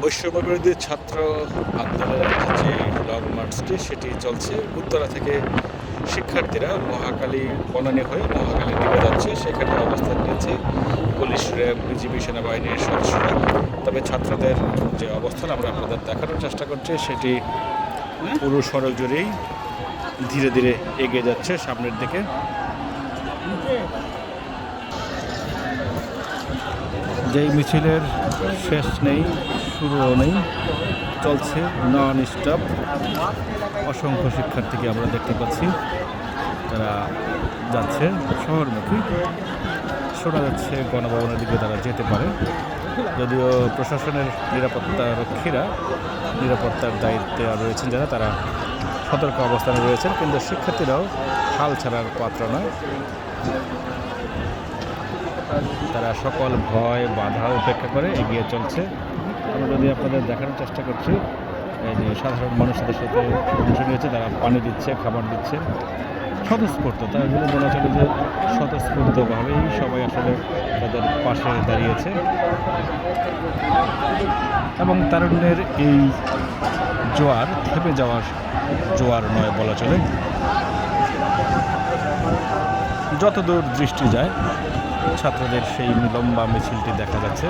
বৈষম্যবিরোধী ছাত্র আন্দোলনের যে লং মার্চটি, সেটি চলছে। উত্তরা থেকে শিক্ষার্থীরা মহাকালী বনানী হয়ে মহাকালীর দিকে যাচ্ছে। সেখানে অবস্থান নিয়েছে পুলিশ, র্যাব, বিজিবি, সেনাবাহিনীর সদস্যরা। তবে ছাত্রদের যে অবস্থান আমরা আপনাদের দেখানোর চেষ্টা করছি, সেটি পুরো সড়ক জুড়েই ধীরে ধীরে এগিয়ে যাচ্ছে সামনের দিকে। যেই মিছিলের শেষ নেই, শুরুও নেই, চলছে নন স্টপ অসংখ্য শিক্ষার্থীকে আমরা দেখতে পাচ্ছি তারা যাচ্ছে শহরমুখী। শোনা যাচ্ছে গণভবনের দিকে তারা যেতে পারে। যদিও প্রশাসনের নিরাপত্তা রক্ষীরা নিরাপত্তার দায়িত্বে রয়েছেন যারা, তারা সতর্ক অবস্থানে রয়েছেন, কিন্তু শিক্ষার্থীরাও হাল ছাড়ার পাত্র নয়। তারা সকল ভয়, বাধা উপেক্ষা করে এগিয়ে চলছে। আমরা যদি আপনাদের দেখানোর চেষ্টা করছি, এই যে সাধারণ মানুষদের সাথে অংশ নিয়েছে তারা পানি দিচ্ছে, খাবার দিচ্ছে। স্বতঃস্ফূর্ত, তারা যদি বলা চলে যে স্বতঃস্ফূর্তভাবেই সবাই আসলে তাদের পাশে দাঁড়িয়েছে। এবং তারুণ্যের এই জোয়ার থেমে যাওয়ার জোয়ার নয় বলা চলে। যতদূর দৃষ্টি যায় ছাত্রদের সেই লম্বা মিছিলটি দেখা যাচ্ছে।